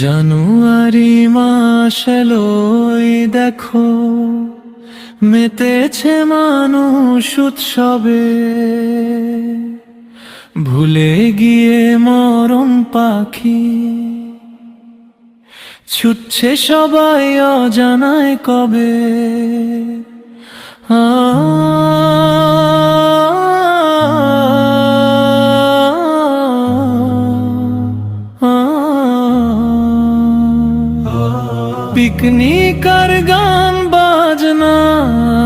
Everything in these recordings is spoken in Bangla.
জানুয়ারি মাস এলোই দেখো। মেতেছে মানুষ উৎসবে। ভুলে গিয়ে মরম পাখি। ছুটছে সবাই অজানায় কবে। পিকনিক আর গান বাজনায়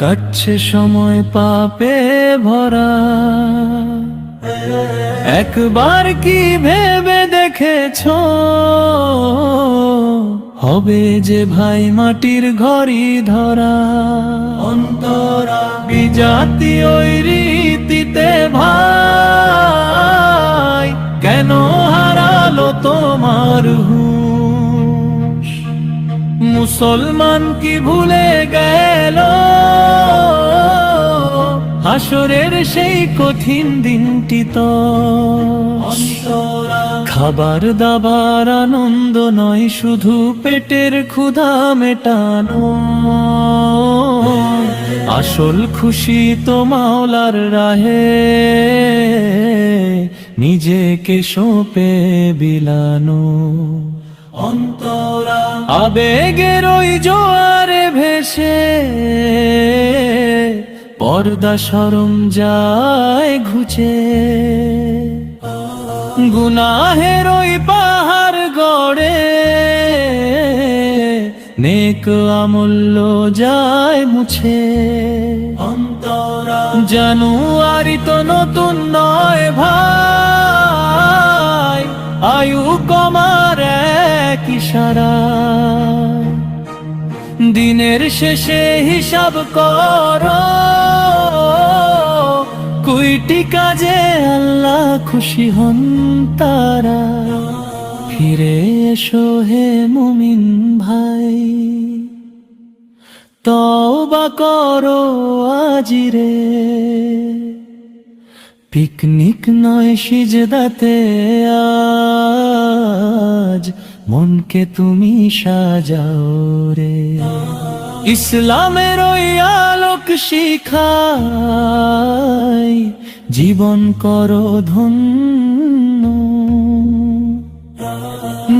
কাটছে সময় পাপে ভরা। একবার কি ভেবে দেখেছ? হবে যে ভাই মাটির ঘরই ধরা। অন্তরা বিজাতি ওই রীতিতে ভাই, কেন হারালো তোমার হুশ? মুসলমান কি ভুলে গেল? হাসরের সেই কঠিন দিনটি তো। খাবার দাবার আনন্দ নয়, শুধু পেটের ক্ষুধা মেটানো। আসল খুশি তো মাওলার রাহে, নিজেকে সঁপে বিলানো। অন্তরা। আবেগের ওই জোয়ারে ভেসে পর্দা সরম যায় ঘুচে। গুনাহের ওই পাহাড় গড়ে নেক আমূল্য যায় মুছে। অন্তরা। জানুয়ারি তো নতুন নয় ভাই। আয়ু কমার এক দিনের শেষে হিসাব কর, কুইটি কাজে আল্লাহ খুশি হন তারা। ফিরে এসো হে মুমিন ভাই, তওবা করো আজিরে পিকনিক নয় সিজদাতে আজ মনকে তুমি সাজাও রে। ইসলামের ওই আলোক শিখাই জীবন করো ধন্য।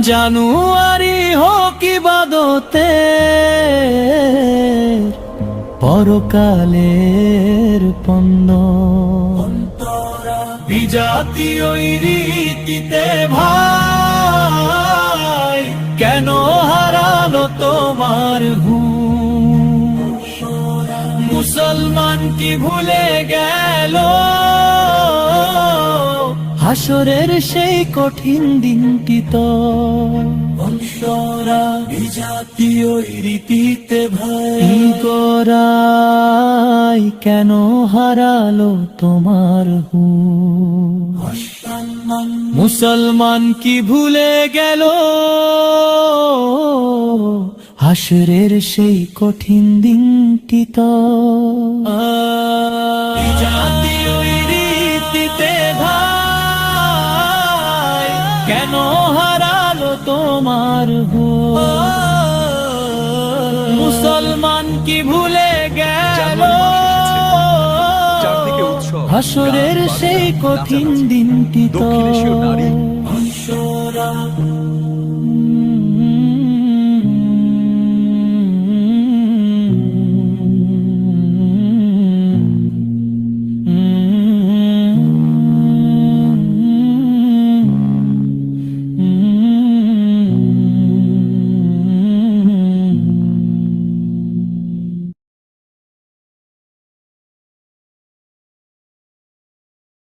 জানুয়ারি হোক ইবাদতে পরকালের পণ্য বিজাতি ওই রীতিতে ভাই কেন হারালো তোমার হু মুসলমান কি ভুলে গেল? হাসরের সেই কঠিন দিনটি তো। বংশরা বিজাতীয় রীতিতে ভাই করাই কেন হারালো তোমার হু মুসলমান কি ভুলে গেল? হাসরের সেই কঠিন দিনটি তো। জাতীয় কেন হারালো তোমার হো মুসলমান কি ভুলে গেল? হাসরের সেই কঠিন দিন দিনটি তো